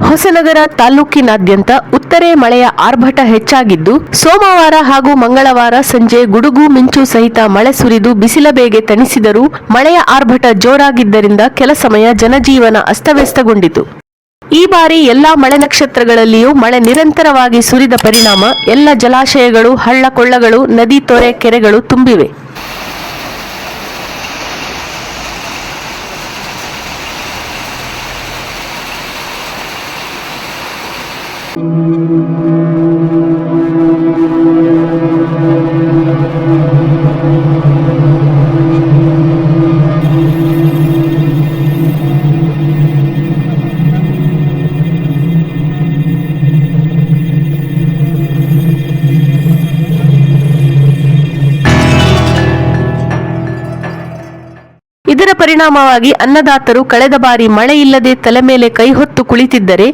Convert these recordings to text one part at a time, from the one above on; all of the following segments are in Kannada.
ಹೊಸನಗರ ತಾಲೂಕಿನಾದ್ಯಂತ ಉತ್ತರೆ ಮಳೆಯ ಆರ್ಭಟ ಹೆಚ್ಚಾಗಿದ್ದು, ಸೋಮವಾರ ಹಾಗೂ ಮಂಗಳವಾರ ಸಂಜೆ ಗುಡುಗು ಮಿಂಚು ಸಹಿತ ಮಳೆ ಸುರಿದು ಬಿಸಿಲ ಬೇಗೆ ತಣಿಸಿದರೂ ಮಳೆಯ ಆರ್ಭಟ ಜೋರಾಗಿದ್ದರಿಂದ ಕೆಲ ಸಮಯ ಜನಜೀವನ ಅಸ್ತವ್ಯಸ್ತಗೊಂಡಿತು. ಈ ಬಾರಿ ಎಲ್ಲಾ ಮಳೆ ನಕ್ಷತ್ರಗಳಲ್ಲಿಯೂ ಮಳೆ ನಿರಂತರವಾಗಿ ಸುರಿದ ಪರಿಣಾಮ, ಎಲ್ಲ ಜಲಾಶಯಗಳು, ಹಳ್ಳ ಕೊಳ್ಳಗಳು, ನದಿ, ತೊರೆ, ಕೆರೆಗಳು ತುಂಬಿವೆ. Thank you. ಇದರ ಪರಿಣಾಮವಾಗಿ ಅನ್ನದಾತರು ಕಳೆದ ಬಾರಿ ಮಳೆ ಇಲ್ಲದೆ ತಲೆ ಮೇಲೆ ಕೈ ಹೊತ್ತು ಕುಳಿತಿದ್ದರೆ,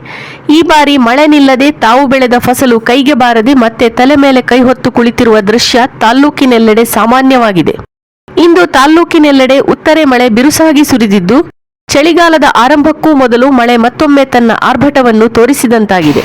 ಈ ಬಾರಿ ಮಳೆ ನಿಲ್ಲದೆ ತಾವು ಬೆಳೆದ ಫಸಲು ಕೈಗೆ ಬಾರದೆ ಮತ್ತೆ ತಲೆ ಮೇಲೆ ಕೈ ಹೊತ್ತು ಕುಳಿತಿರುವ ದೃಶ್ಯ ತಾಲ್ಲೂಕಿನೆಲ್ಲೆಡೆ ಸಾಮಾನ್ಯವಾಗಿದೆ. ಇಂದು ತಾಲ್ಲೂಕಿನೆಲ್ಲೆಡೆ ಉತ್ತರೆ ಮಳೆ ಬಿರುಸಾಗಿ ಸುರಿದಿದ್ದು, ಚಳಿಗಾಲದ ಆರಂಭಕ್ಕೂ ಮೊದಲು ಮಳೆ ಮತ್ತೊಮ್ಮೆ ತನ್ನ ಆರ್ಭಟವನ್ನು ತೋರಿಸಿದಂತಾಗಿದೆ.